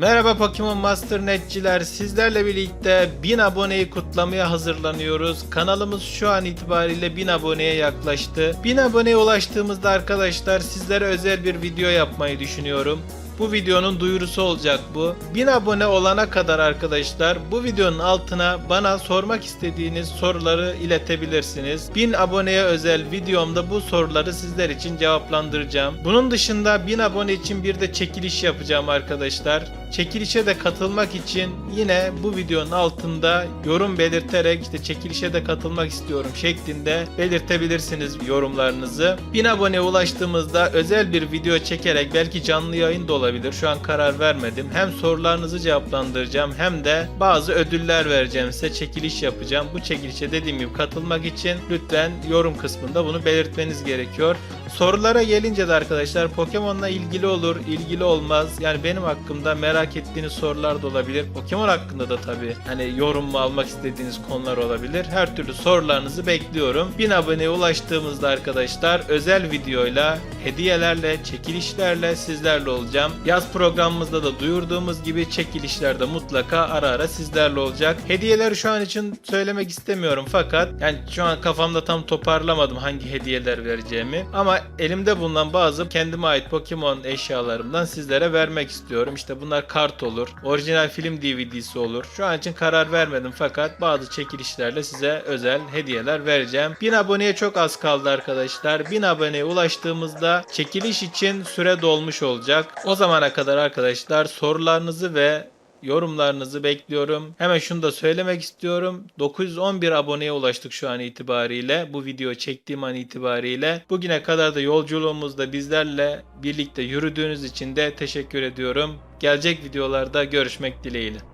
Merhaba Pokemon Master Netçiler. Sizlerle birlikte 1000 aboneyi kutlamaya hazırlanıyoruz. Kanalımız şu an itibariyle 1000 aboneye yaklaştı. 1000 aboneye ulaştığımızda arkadaşlar sizlere özel bir video yapmayı düşünüyorum. Bu videonun duyurusu olacak bu. 1000 abone olana kadar arkadaşlar bu videonun altına bana sormak istediğiniz soruları iletebilirsiniz. 1000 aboneye özel videomda bu soruları sizler için cevaplandıracağım. Bunun dışında 1000 abone için bir de çekiliş yapacağım arkadaşlar. Çekilişe de katılmak için yine bu videonun altında yorum belirterek işte çekilişe de katılmak istiyorum şeklinde belirtebilirsiniz yorumlarınızı. 1000 aboneye ulaştığımızda özel bir video çekerek belki canlı yayın da olabilir. Şu an karar vermedim. Hem sorularınızı cevaplandıracağım hem de bazı ödüller vereceğim size çekiliş yapacağım. Bu çekilişe dediğim gibi katılmak için lütfen yorum kısmında bunu belirtmeniz gerekiyor. Sorulara gelince de arkadaşlar Pokemon'la ilgili olur, ilgili olmaz. Yani benim hakkımda merak ettiğiniz sorular da olabilir. Pokemon hakkında da tabii hani yorum mu almak istediğiniz konular olabilir. Her türlü sorularınızı bekliyorum. 1000 aboneye ulaştığımızda arkadaşlar özel videoyla, hediyelerle, çekilişlerle sizlerle olacağım. Yaz programımızda da duyurduğumuz gibi çekilişler de mutlaka ara ara sizlerle olacak. Hediyeleri şu an için söylemek istemiyorum fakat yani şu an kafamda tam toparlamadım hangi hediyeler vereceğimi. Ama elimde bulunan bazı kendime ait Pokemon eşyalarımdan sizlere vermek istiyorum. İşte bunlar kart olur, orijinal film DVD'si olur. Şu an için karar vermedim fakat bazı çekilişlerle size özel hediyeler vereceğim. 1000 aboneye çok az kaldı arkadaşlar. 1000 aboneye ulaştığımızda çekiliş için süre dolmuş olacak. O zamana kadar arkadaşlar sorularınızı ve yorumlarınızı bekliyorum. Hemen şunu da söylemek istiyorum. 911 aboneye ulaştık şu an itibariyle. Bu video çektiğim an itibariyle. Bugüne kadar da yolculuğumuzda bizlerle birlikte yürüdüğünüz için de teşekkür ediyorum. Gelecek videolarda görüşmek dileğiyle.